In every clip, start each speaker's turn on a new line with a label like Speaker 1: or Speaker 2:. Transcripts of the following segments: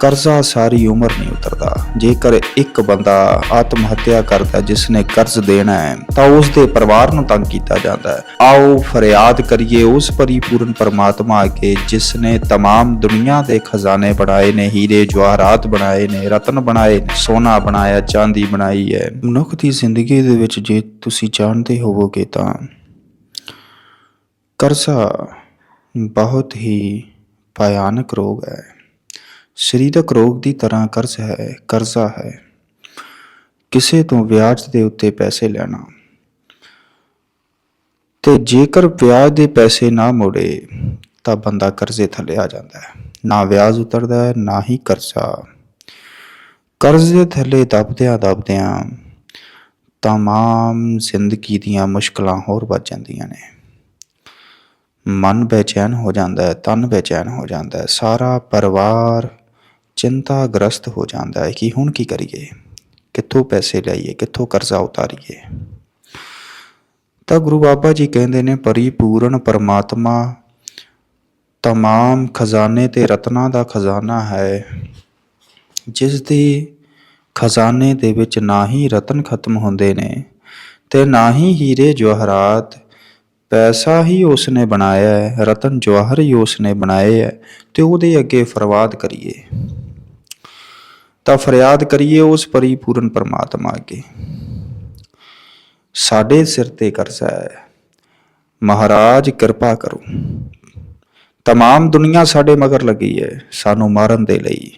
Speaker 1: ਕਰਜ਼ਾ ਸਾਰੀ ਉਮਰ ਨਹੀਂ ਉਤਰਦਾ ਜੇਕਰ ਇੱਕ ਬੰਦਾ ਆਤਮ ਹੱਤਿਆ ਕਰਦਾ ਜਿਸ ਨੇ ਕਰਜ਼ ਦੇਣਾ ਹੈ ਤਾਂ ਉਸ ਦੇ ਪਰਿਵਾਰ ਨੂੰ ਤੰਗ ਕੀਤਾ ਜਾਂਦਾ ਹੈ ਆਓ ਫਰਿਆਦ ਕਰੀਏ ਉਸ ਪਰਿਪੂਰਨ ਪਰਮਾਤਮਾ ਅੱਗੇ ਜਿਸ ਨੇ तमाम ਦੁਨੀਆ ਦੇ ਖਜ਼ਾਨੇ ਬਣਾਏ ਨੇ ਹੀਰੇ ਜਵਾਹਰਾਤ ਬਣਾਏ ਨੇ ਰਤਨ ਬਣਾਏ ਨੇ ਸੋਨਾ ਬਣਾਇਆ ਚਾਂਦੀ ਬਣਾਈ ਹੈ ਮਨੁੱਖ ਦੀ ਜ਼ਿੰਦਗੀ ਦੇ ਵਿੱਚ ਜੇ ਤੁਸੀਂ ਜਾਣਦੇ ਹੋਵੋਗੇ ਤਾਂ ਕਰਜ਼ਾ ਬਹੁਤ ਹੀ ਭਿਆਨਕ ਰੋਗ ਹੈ ਸਰੀਰਕ ਰੋਗ ਦੀ ਤਰ੍ਹਾਂ ਕਰਜ਼ ਹੈ, ਕਰਜ਼ਾ ਹੈ। ਕਿਸੇ ਤੋਂ ਵਿਆਜ ਦੇ ਉੱਤੇ ਪੈਸੇ ਲੈਣਾ। ਤੇ ਜੇਕਰ ਵਿਆਜ ਦੇ ਪੈਸੇ ਨਾ ਮੋੜੇ, ਤਾਂ ਬੰਦਾ ਕਰਜ਼ੇ ਥੱਲੇ ਆ ਜਾਂਦਾ ਹੈ। ਨਾ ਵਿਆਜ ਉਤਰਦਾ ਹੈ, ਨਾ ਹੀ ਕਰਜ਼ਾ। ਕਰਜ਼ੇ ਥੱਲੇ ਦਬਦਿਆਂ ਦਬਦਿਆਂ ਤਮਾਮ ਜ਼ਿੰਦਗੀ ਦੀਆਂ ਮੁਸ਼ਕਲਾਂ ਹੋਰ ਵੱਧ ਜਾਂਦੀਆਂ ਨੇ। ਮਨ ਬੇਚੈਨ ਹੋ ਜਾਂਦਾ ਹੈ, ਤਨ ਬੇਚੈਨ ਹੋ ਜਾਂਦਾ ਹੈ। ਸਾਰਾ ਪਰਿਵਾਰ ਚਿੰਤਾਗ੍ਰਸਤ ਹੋ ਜਾਂਦਾ ਹੈ ਕਿ ਹੁਣ ਕੀ ਕਰੀਏ? ਕਿੱਥੋਂ ਪੈਸੇ ਲਈਏ ਕਿੱਥੋਂ ਕਰਜ਼ਾ ਉਤਾਰੀਏ? ਤਾਂ ਗੁਰੂ ਬਾਬਾ ਜੀ ਕਹਿੰਦੇ ਨੇ, ਪਰਿਪੂਰਨ ਪਰਮਾਤਮਾ ਤਮਾਮ ਖਜ਼ਾਨੇ ਤੇ ਰਤਨਾਂ ਦਾ ਖਜ਼ਾਨਾ ਹੈ। ਜਿਸ ਦੇ ਖਜ਼ਾਨੇ ਦੇ ਵਿੱਚ ਨਾ ਹੀ ਰਤਨ ਖਤਮ ਹੁੰਦੇ ਨੇ ਤੇ ਨਾ ਹੀ ਹੀਰੇ ਜਵਾਹਰਾਤ ਪੈਸਾ ਹੀ ਉਸਨੇ ਬਣਾਇਆ ਹੈ, ਰਤਨ ਜਵਾਹਰ ਹੀ ਉਸਨੇ ਬਣਾਏ ਹੈ ਤੇ ਉਹਦੇ ਅੱਗੇ ਫਰਵਾਦ ਕਰੀਏ। ਤਾਂ ਫਰਿਆਦ ਕਰੀਏ ਉਸ ਪਰਿਪੂਰਨ ਪਰਮਾਤਮਾ ਅੱਗੇ। ਸਾਡੇ ਸਿਰ ਤੇ ਕਰਜ਼ਾ ਹੈ। ਮਹਾਰਾਜ ਕਿਰਪਾ ਕਰੋ। ਤਮਾਮ ਦੁਨੀਆ ਸਾਡੇ ਮਗਰ ਲੱਗੀ ਹੈ। ਸਾਨੂੰ ਮਾਰਨ ਦੇ ਲਈ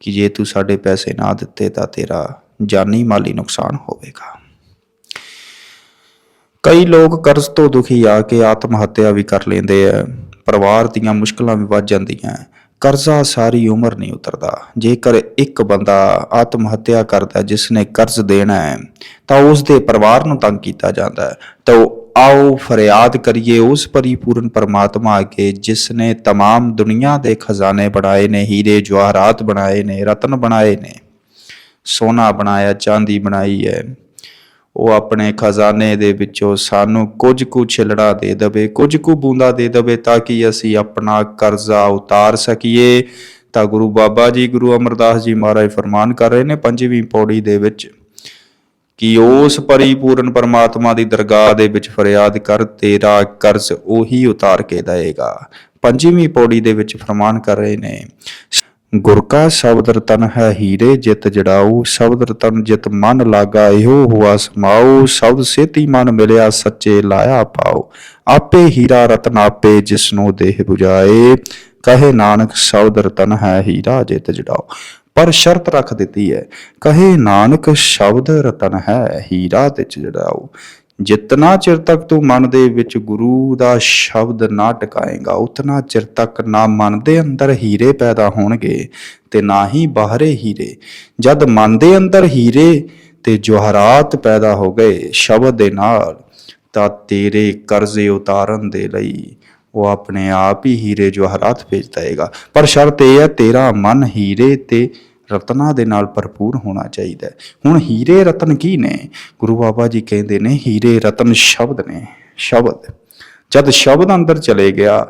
Speaker 1: ਕਿ ਜੇ ਤੂੰ ਸਾਡੇ ਪੈਸੇ ਨਾ ਦਿੱਤੇ ਤਾਂ ਤੇਰਾ ਜਾਨੀ ਮਾਲੀ ਨੁਕਸਾਨ ਹੋਵੇਗਾ। ਕਈ ਲੋਕ ਕਰਜ਼ ਤੋਂ ਦੁਖੀ ਆ ਕੇ ਆਤਮ ਹੱਤਿਆ ਵੀ ਕਰ ਲੈਂਦੇ ਆ। ਪਰਿਵਾਰ ਦੀਆਂ ਮੁਸ਼ਕਲਾਂ ਵੀ ਵੱਧ ਜਾਂਦੀਆਂ। ਕਰਜ਼ਾ ਸਾਰੀ ਉਮਰ ਨਹੀਂ ਉਤਰਦਾ ਜੇਕਰ ਇੱਕ ਬੰਦਾ ਆਤਮ ਹੱਤਿਆ ਕਰਦਾ ਜਿਸ ਨੇ ਕਰਜ਼ ਦੇਣਾ ਹੈ ਤਾਂ ਉਸ ਦੇ ਪਰਿਵਾਰ ਨੂੰ ਤੰਗ ਕੀਤਾ ਜਾਂਦਾ ਹੈ ਤਾਂ ਆਓ ਫਰਿਆਦ ਕਰੀਏ ਉਸ ਪਰਿਪੂਰਨ ਪਰਮਾਤਮਾ ਅੱਗੇ ਜਿਸ ਨੇ तमाम ਦੁਨੀਆ ਦੇ ਖਜ਼ਾਨੇ ਬਣਾਏ ਨੇ ਹੀਰੇ ਜਵਾਹਰਾਤ ਬਣਾਏ ਨੇ ਰਤਨ ਬਣਾਏ ਨੇ ਸੋਨਾ ਬਣਾਇਆ ਚਾਂਦੀ ਬਣਾਈ ਹੈ ਉਹ ਆਪਣੇ ਖਜ਼ਾਨੇ ਦੇ ਵਿੱਚੋਂ ਸਾਨੂੰ ਕੁਝ ਕੁ ਛਿਲੜਾ ਦੇ ਦੇਵੇ, ਕੁਝ ਕੁ ਬੂੰਦਾ ਦੇ ਦੇਵੇ ਤਾਂ ਕਿ ਅਸੀਂ ਆਪਣਾ ਕਰਜ਼ਾ ਉਤਾਰ ਸਕੀਏ। ਤਾਂ ਗੁਰੂ ਬਾਬਾ ਜੀ, ਗੁਰੂ ਅਮਰਦਾਸ ਜੀ ਮਹਾਰਾਜ ਫਰਮਾਨ ਕਰ ਰਹੇ ਨੇ ਪੰਜਵੀਂ ਪੌੜੀ ਦੇ ਵਿੱਚ ਕਿ ਉਸ ਪਰਿਪੂਰਨ ਪਰਮਾਤਮਾ ਦੀ ਦਰਗਾਹ ਦੇ ਵਿੱਚ ਫਰਿਆਦ ਕਰ, ਤੇਰਾ ਕਰਜ਼ ਉਹੀ ਉਤਾਰ ਕੇ ਦੇਵੇਗਾ ਪੰਜਵੀਂ ਪੌੜੀ ਦੇ ਵਿੱਚ ਫਰਮਾਨ ਕਰ ਰਹੇ ਨੇ ਗੁਰ ਕਾ ਸ਼ਬਦ ਰਤਨ ਹੈ ਹੀਰੇ ਜਿਤ ਜੜਾਉ ਸ਼ਬਦ ਰਤਨ ਜਿਤ ਮਨ ਲਾਗਾ, ਇਹੋ ਹੁਆ ਸਮਾਉ ਸ਼ਬਦ ਸੇਤੀ ਮਨ ਮਿਲਿਆ, ਸੱਚੇ ਲਾਇਆ ਪਾਉ ਆਪੇ ਹੀਰਾ ਰਤਨ ਆਪੇ ਜਿਸਨੂੰ ਦੇਹ 부ਜਾਏ ਕਹੇ ਨਾਨਕ, ਸ਼ਬਦ ਰਤਨ ਹੈ ਹੀਰਾ ਜਿਤ ਜੜਾਊ। ਪਰ ਸ਼ਰਤ ਰੱਖ ਦਿੱਤੀ ਹੈ, ਕਹੇ ਨਾਨਕ, ਸ਼ਬਦ ਰਤਨ ਹੈ ਹੀਰਾ ਤੇ ਜੜਾਉ ਜਿਤਨਾ ਚਿਰ ਤੱਕ ਤੂੰ ਮਨ ਦੇ ਵਿੱਚ ਗੁਰੂ ਦਾ ਸ਼ਬਦ ਨਾ ਟਿਕਾਏਗਾ, ਉਤਨਾ ਚਿਰ ਤੱਕ ਨਾ ਮਨ ਦੇ ਅੰਦਰ ਹੀਰੇ ਪੈਦਾ ਹੋਣਗੇ ਤੇ ਨਾ ਹੀ ਬਾਹਰੇ ਹੀਰੇ। ਜਦ ਮਨ ਦੇ ਅੰਦਰ ਹੀਰੇ ਤੇ ਜਵਾਹਰਾਤ ਪੈਦਾ ਹੋ ਗਏ ਸ਼ਬਦ ਦੇ ਨਾਲ, ਤਾਂ ਤੇਰੇ ਕਰਜ਼ੇ ਉਤਾਰਨ ਦੇ ਲਈ ਉਹ ਆਪਣੇ ਆਪ ਹੀ ਹੀਰੇ ਜਵਾਹਰਾਤ ਭੇਜ ਦੇਗਾ ਪਰ ਸ਼ਰਤ ਇਹ ਹੈ, ਤੇਰਾ ਮਨ ਹੀਰੇ ਤੇ ਰਤਨਾ ਦੇ ਨਾਲ ਭਰਪੂਰ ਹੋਣਾ ਚਾਹੀਦਾ ਹੁਣ ਹੀਰੇ ਰਤਨ ਕੀ ਨੇ? ਗੁਰੂ ਬਾਬਾ ਜੀ ਕਹਿੰਦੇ ਨੇ, ਹੀਰੇ ਰਤਨ ਸ਼ਬਦ ਨੇ, ਸ਼ਬਦ। ਜਦ ਸ਼ਬਦ ਅੰਦਰ ਚਲੇ ਗਿਆ,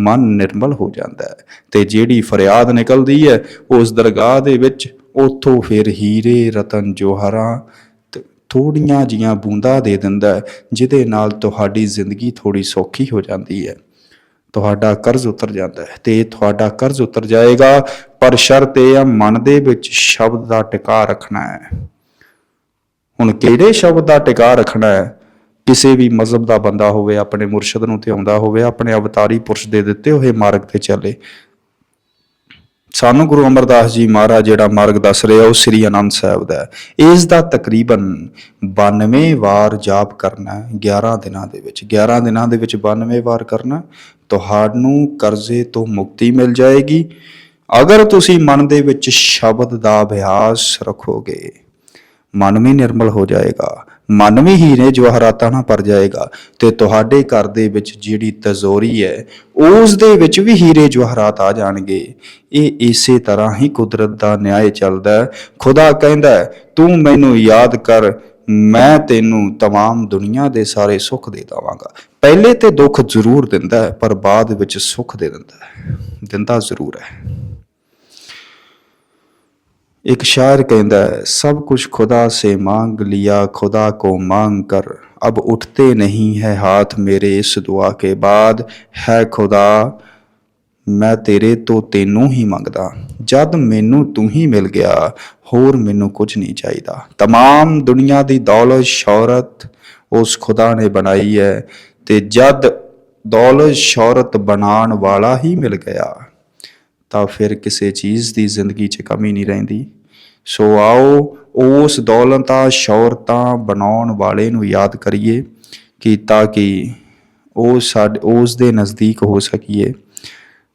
Speaker 1: ਮਨ ਨਿਰਮਲ ਹੋ ਜਾਂਦਾ ਹੈ ਤੇ ਜਿਹੜੀ ਫਰਿਆਦ ਨਿਕਲਦੀ ਹੈ, ਉਸ ਦਰਗਾਹ ਦੇ ਵਿੱਚ ਉਥੋਂ ਫਿਰ ਹੀਰੇ ਰਤਨ ਜੋਹਰਾਂ ਤੇ, ਥੋੜੀਆਂ ਜੀਆਂ ਬੂੰਦਾਂ ਦੇ ਦਿੰਦਾ ਜਿਹਦੇ ਨਾਲ ਤੁਹਾਡੀ ਜ਼ਿੰਦਗੀ ਥੋੜੀ ਸੌਖੀ ਹੋ ਜਾਂਦੀ ਹੈ। ਤੁਹਾਡਾ ਕਰਜ਼ ਉਤਰ ਜਾਂਦਾ ਹੈ ਤੇ ਤੁਹਾਡਾ ਕਰਜ਼ ਉਤਰ ਜਾਏਗਾ, ਪਰ ਸ਼ਰਤ ਇਹ ਹੈ ਮਨ ਦੇ ਵਿੱਚ ਸ਼ਬਦ ਦਾ ਟਿਕਾ ਰੱਖਣਾ ਹੈ। ਹੁਣ ਕਿਹੜੇ ਸ਼ਬਦ ਦਾ ਟਿਕਾ ਰੱਖਣਾ ਹੈ? ਕਿਸੇ ਵੀ ਮਜ਼ਹਬ ਦਾ ਬੰਦਾ ਹੋਵੇ, ਆਪਣੇ ਮੁਰਸ਼ਿਦ ਨੂੰ ਤੇ ਆਉਂਦਾ ਹੋਵੇ, ਆਪਣੇ ਅਵਤਾਰੀ ਪੁਰਸ਼ ਦੇ ਦਿੱਤੇ ਹੋਏ ਮਾਰਗ ਤੇ ਚੱਲੇ। ਸਾਨੂੰ ਗੁਰੂ ਅਮਰਦਾਸ ਜੀ ਮਹਾਰਾਜ ਜਿਹੜਾ ਮਾਰਗ ਦੱਸ ਰਿਹਾ ਉਹ ਸ੍ਰੀ ਅਨੰਦ ਸਾਹਿਬ ਦਾ ਇਸ ਦਾ ਤਕਰੀਬਨ 92 ਵਾਰ ਜਾਪ ਕਰਨਾ ਹੈ 11 ਦਿਨਾਂ ਦੇ ਵਿੱਚ। 11 ਦਿਨਾਂ ਦੇ ਵਿੱਚ 92 ਵਾਰ ਕਰਨਾ ਤੁਹਾਨੂੰ ਕਰਜ਼ੇ ਤੋਂ ਮੁਕਤੀ ਮਿਲ ਜਾਏਗੀ। ਅਗਰ ਤੁਸੀਂ ਮਨ ਦੇ ਵਿੱਚ ਸ਼ਬਦ ਦਾ ਅਭਿਆਸ ਰੱਖੋਗੇ, ਮਨ ਵੀ ਨਿਰਮਲ ਹੋ ਜਾਏਗਾ। ਮਨ ਵੀ ਹੀਰੇ ਜਵਾਹਰਾਤਾਂ ਨਾਲ ਭਰ ਜਾਏਗਾ ਤੇ ਤੁਹਾਡੇ ਘਰ ਦੇ ਵਿੱਚ ਜਿਹੜੀ ਤਜ਼ੋਰੀ ਹੈ ਉਸ ਦੇ ਵਿੱਚ ਵੀ ਹੀਰੇ ਜਵਾਹਰਾਤ ਆ ਜਾਣਗੇ ਇਹ ਇਸੇ ਤਰ੍ਹਾਂ ਹੀ ਕੁਦਰਤ ਦਾ ਨਿਆਂ ਚੱਲਦਾ ਹੈ ਖੁਦਾ ਕਹਿੰਦਾ ਹੈ, ਤੂੰ ਮੈਨੂੰ ਯਾਦ ਕਰ ਮੈਂ ਤੈਨੂੰ तमाम ਦੁਨੀਆ ਦੇ ਸਾਰੇ ਸੁੱਖ ਦੇ ਦਵਾਂਗਾ ਪਹਿਲੇ ਤੇ ਦੁੱਖ ਜ਼ਰੂਰ ਦਿੰਦਾ ਹੈ ਪਰ ਬਾਅਦ ਵਿੱਚ ਸੁੱਖ ਦੇ ਦਿੰਦਾ ਹੈ ਦਿੰਦਾ ਜ਼ਰੂਰ ਹੈ एक शायर कहता है सब कुछ खुदा से मांग लिया खुदा को मांग कर अब उठते नहीं है हाथ मेरे इस दुआ के बाद है खुदा ਮੈਂ ਤੇਰੇ ਤੋਂ ਤੈਨੂੰ ਹੀ ਮੰਗਦਾ ਜਦ ਮੈਨੂੰ ਤੂੰ ਹੀ ਮਿਲ ਗਿਆ ਹੋਰ ਮੈਨੂੰ ਕੁਝ ਨਹੀਂ ਚਾਹੀਦਾ तमाम ਦੁਨੀਆ ਦੀ ਦੌਲਤ ਸ਼ੌਹਰਤ ਉਸ ਖੁਦਾ ਨੇ ਬਣਾਈ ਹੈ ਤੇ ਜਦ ਦੌਲਤ ਸ਼ੌਹਰਤ ਬਣਾਉਣ ਵਾਲਾ ਹੀ ਮਿਲ ਗਿਆ ਤਾਂ ਫਿਰ ਕਿਸੇ ਚੀਜ਼ ਦੀ ਜ਼ਿੰਦਗੀ 'ਚ ਕਮੀ ਨਹੀਂ ਰਹਿੰਦੀ। ਸੋ ਆਓ ਉਸ ਦੌਲਤਾਂ, ਸ਼ੌਹਰਤਾਂ ਬਣਾਉਣ ਵਾਲੇ ਨੂੰ ਯਾਦ ਕਰੀਏ ਕਿ ਤਾਂ ਕਿ ਉਹ ਸਾਡੇ, ਉਸ ਦੇ ਨਜ਼ਦੀਕ ਹੋ ਸਕੀਏ,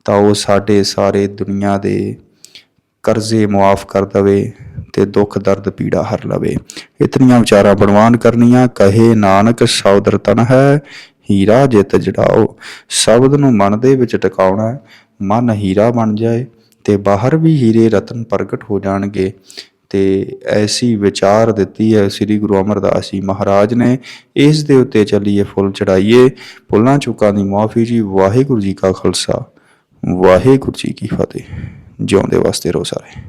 Speaker 1: ਤਾਂ ਉਹ ਸਾਡੇ ਸਾਰੇ ਦੁਨੀਆ ਦੇ ਕਰਜ਼ੇ ਮੁਆਫ ਕਰ ਦਵੇ ਤੇ ਦੁੱਖ, ਦਰਦ, ਪੀੜਾ ਹਰ ਲਵੇ। ਇਤਨੀਆਂ ਵਿਚਾਰਾਂ ਬਣਵਾਨ ਕਰਨੀਆਂ, ਕਹੇ ਨਾਨਕ ਸੌਦਰ ਤਨ ਹੈ, ਹੀਰਾ ਜਿਤ ਜੜਾਓ। ਸ਼ਬਦ ਨੂੰ ਮਨ ਦੇ ਵਿੱਚ ਟਿਕਾਉਣਾ ਮਨ ਹੀਰਾ ਬਣ ਜਾਏ ਤੇ ਬਾਹਰ ਵੀ ਹੀਰੇ ਰਤਨ ਪ੍ਰਗਟ ਹੋ ਜਾਣਗੇ। ਤੇ ਐਸੀ ਵਿਚਾਰ ਦਿੱਤੀ ਹੈ ਸ੍ਰੀ ਗੁਰੂ ਅਮਰਦਾਸ ਜੀ ਮਹਾਰਾਜ ਨੇ। ਇਸ ਦੇ ਉੱਤੇ ਚੱਲੀਏ ਫੁੱਲ ਚੜਾਈਏ। ਭੁੱਲਾਂ ਚੁੱਕਾਂ ਦੀ ਮਾਫੀ ਜੀ, ਵਾਹਿਗੁਰੂ ਜੀ ਕਾ ਖਾਲਸਾ। ਵਾਹਿਗੁਰੂ ਜੀ ਕੀ ਫਤਿਹ। ਜਿਉਂਦੇ ਵਾਸਤੇ ਰਹੋ ਸਾਰੇ।